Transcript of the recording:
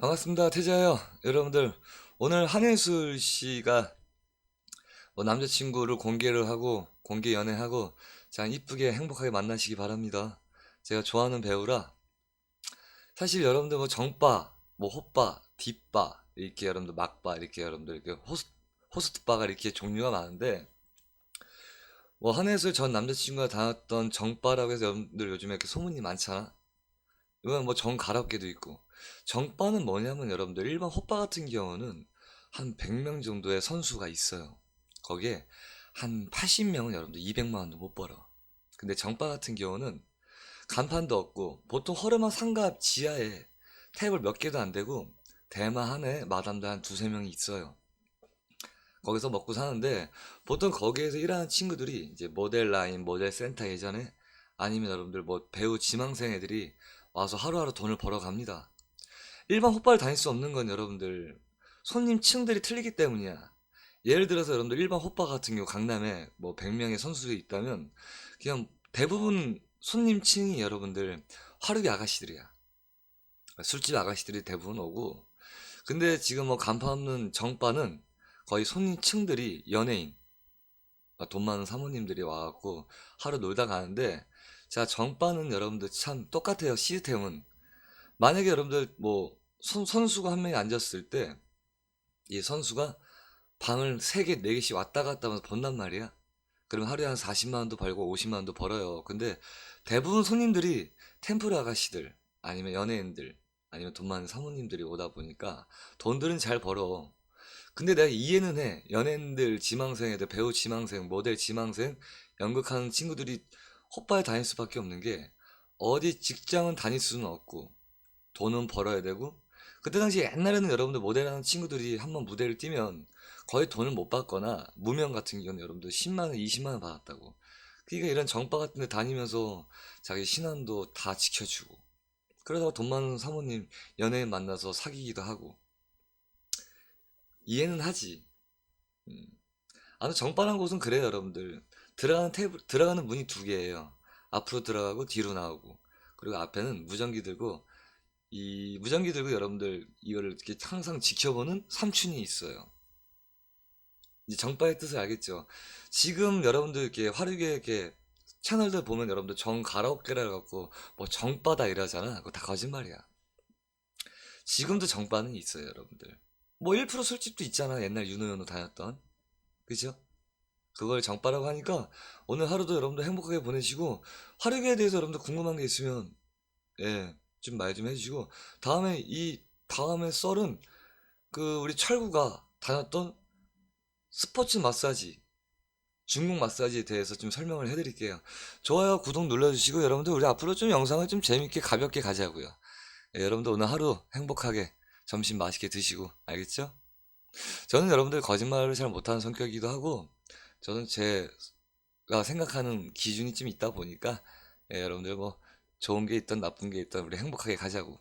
반갑습니다. 태자예요. 여러분들, 오늘 한혜술 씨가 뭐 남자친구를 공개를 하고, 공개 연애하고, 참 이쁘게 행복하게 만나시기 바랍니다. 제가 좋아하는 배우라, 사실 여러분들 뭐 정바, 뭐 호빠, 뒷바, 이렇게 여러분들 막바, 이렇게 여러분들 이렇게 호스, 호스트바가 이렇게 종류가 많은데, 뭐 한혜술 전 남자친구가 다녔던 정바라고 해서 여러분들 요즘에 이렇게 소문이 많잖아. 이건 뭐 정 가랍게도 있고. 정바는 뭐냐면 여러분들 일반 호빠 같은 경우는 한 100명 정도의 선수가 있어요. 거기에 한 80명은 여러분들 200만 원도 못 벌어. 근데 정바 같은 경우는 간판도 없고 보통 허름한 상가 앞 지하에 테이블 몇 개도 안 되고 대마 한에 마담도 한 두세 명이 있어요. 거기서 먹고 사는데 보통 거기에서 일하는 친구들이 이제 모델 라인, 모델 센터 예전에 아니면 여러분들 뭐 배우 지망생 애들이 와서 하루하루 돈을 벌어 갑니다. 일반 호빠를 다닐 수 없는 건 여러분들 손님 층들이 틀리기 때문이야. 예를 들어서 여러분들 일반 호빠 같은 경우 강남에 뭐 100명의 선수들이 있다면 그냥 대부분 손님 층이 여러분들 화르기 아가씨들이야. 술집 아가씨들이 대부분 오고 근데 지금 뭐 간판 없는 정바는 거의 손님 층들이 연예인 아, 돈 많은 사모님들이 와갖고 하루 놀다 가는데 자 정바는 여러분들 참 똑같아요 시스템은 만약에 여러분들 뭐 선, 선수가 한 명이 앉았을 때 이 선수가 방을 3개, 4개씩 왔다 갔다 하면서 번단 말이야. 그러면 하루에 한 40만 원도 벌고 50만 원도 벌어요. 근데 대부분 손님들이 템플 아가씨들 아니면 연예인들 아니면 돈 많은 사모님들이 오다 보니까 돈들은 잘 벌어. 근데 내가 이해는 해. 연예인들 지망생 애들 배우 지망생 모델 지망생 연극하는 친구들이 헛바에 다닐 수밖에 없는 게 어디 직장은 다닐 수는 없고 돈은 벌어야 되고 그때 당시 옛날에는 여러분들 모델하는 친구들이 한번 무대를 뛰면 거의 돈을 못 받거나 무명 같은 경우는 여러분들 10만 원, 20만 원 받았다고. 그러니까 이런 정바 같은 데 다니면서 자기 신안도 다 지켜주고 그러다가 돈 많은 사모님 연예인 만나서 사귀기도 하고 이해는 하지. 음. 아무 정반한 곳은 그래요, 여러분들. 들어가는 테이블, 들어가는 문이 두 개예요. 앞으로 들어가고 뒤로 나오고. 그리고 앞에는 무전기 들고 이 무전기 들고 여러분들 이거를 이렇게 항상 지켜보는 삼촌이 있어요. 이제 정바의 뜻을 알겠죠? 지금 여러분들 이렇게 화류계 이렇게 채널들 보면 여러분들 정 가라오케라 갖고 뭐 정바다 이러잖아. 그거 다 거짓말이야. 지금도 정바는 있어요, 여러분들. 뭐 1% 술집도 있잖아. 옛날 윤호연호 다녔던. 그죠? 그걸 정바라고 하니까 오늘 하루도 여러분들 행복하게 보내시고 화류계에 대해서 여러분들 궁금한 게 있으면 예, 좀말좀 해주시고 다음에 이 다음에 썰은 그 우리 철구가 다녔던 스포츠 마사지 중국 마사지에 대해서 좀 설명을 해드릴게요. 좋아요, 구독 눌러주시고 여러분들 우리 앞으로 좀 영상을 좀 재밌게 가볍게 가자고요. 예, 여러분들 오늘 하루 행복하게 점심 맛있게 드시고 알겠죠? 저는 여러분들 거짓말을 잘 못하는 성격이기도 하고 저는 제가 생각하는 기준이 좀 있다 보니까 예, 여러분들 뭐 좋은 게 있든 나쁜 게 있든 우리 행복하게 가자고